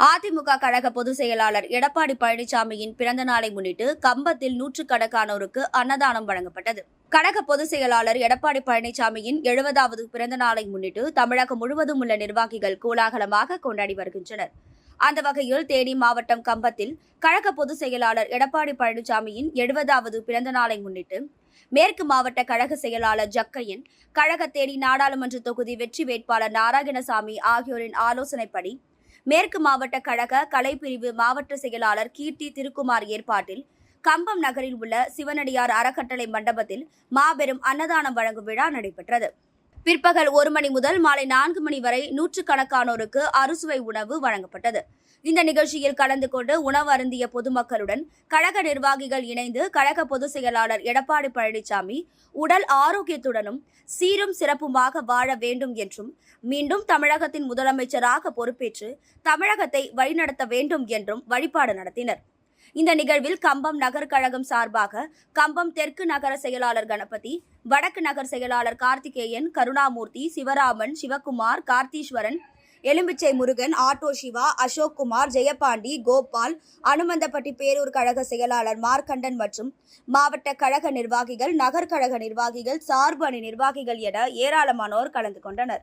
அதிமுக கழக பொதுச் செயலாளர் எடப்பாடி பழனிசாமியின் பிறந்த நாளை முன்னிட்டு கம்பத்தில் நூற்றுக்கணக்கானோருக்கு அன்னதானம் வழங்கப்பட்டது. கழக பொதுச் செயலாளர் எடப்பாடி பழனிசாமியின் எழுபதாவது பிறந்த நாளை முன்னிட்டு தமிழகம் முழுவதும் உள்ள நிர்வாகிகள் கோலாகலமாக கொண்டாடி வருகின்றனர். அந்த வகையில் தேனி மாவட்டம் கம்பத்தில் கழக பொதுச் செயலாளர் எடப்பாடி பழனிசாமியின் எழுபதாவது பிறந்த நாளை முன்னிட்டு மேற்கு மாவட்ட கழக செயலாளர் ஜக்கையன் கழக தேனி நாடாளுமன்ற தொகுதி வெற்றி வேட்பாளர் நாராயணசாமி ஆகியோரின் ஆலோசனைப்படி மேற்கு மாவட்ட கழக கலைப்பிரிவு மாவட்ட செயலாளர் கீர்த்தி திருக்குமார் ஏற்பாட்டில் கம்பம் நகரில் உள்ள சிவனடியார் அறக்கட்டளை மண்டபத்தில் மாபெரும் அன்னதானம் வழங்கும் விழா நடைபெற்றது. பிற்பகல் ஒரு மணி முதல் மாலை நான்கு மணி வரை நூற்றுக்கணக்கானோருக்கு அறுசுவை உணவு வழங்கப்பட்டது. இந்த நிகழ்ச்சியில் கலந்து கொண்டு உணவு அருந்திய பொதுமக்களுடன் கழக நிர்வாகிகள் இணைந்து கழக பொதுச் செயலாளர் எடப்பாடி பழனிசாமி உடல் ஆரோக்கியத்துடனும் சீரும் சிறப்புமாக வாழ வேண்டும் என்றும் மீண்டும் தமிழகத்தின் முதலமைச்சராக பொறுப்பேற்று தமிழகத்தை வழிநடத்த வேண்டும் என்றும் வழிபாடு நடத்தினர். இந்த நிகழ்வில் கம்பம் நகர் கழகம் சார்பாக கம்பம் தெற்கு நகர செயலாளர் கணபதி வடக்கு நகர் செயலாளர் கார்த்திகேயன் கருணாமூர்த்தி சிவராமன் சிவகுமார் கார்த்தீஸ்வரன் எலும்பிச்சை முருகன் ஆட்டோ சிவா அசோக் குமார் ஜெயபாண்டி கோபால் அனுமந்தப்பட்டி பேரூர் கழக செயலாளர் மார்க்கண்டன் மற்றும் மாவட்ட கழக நிர்வாகிகள் நகர் கழக நிர்வாகிகள் சார்பு அணி நிர்வாகிகள் என ஏராளமானோர் கலந்து கொண்டனர்.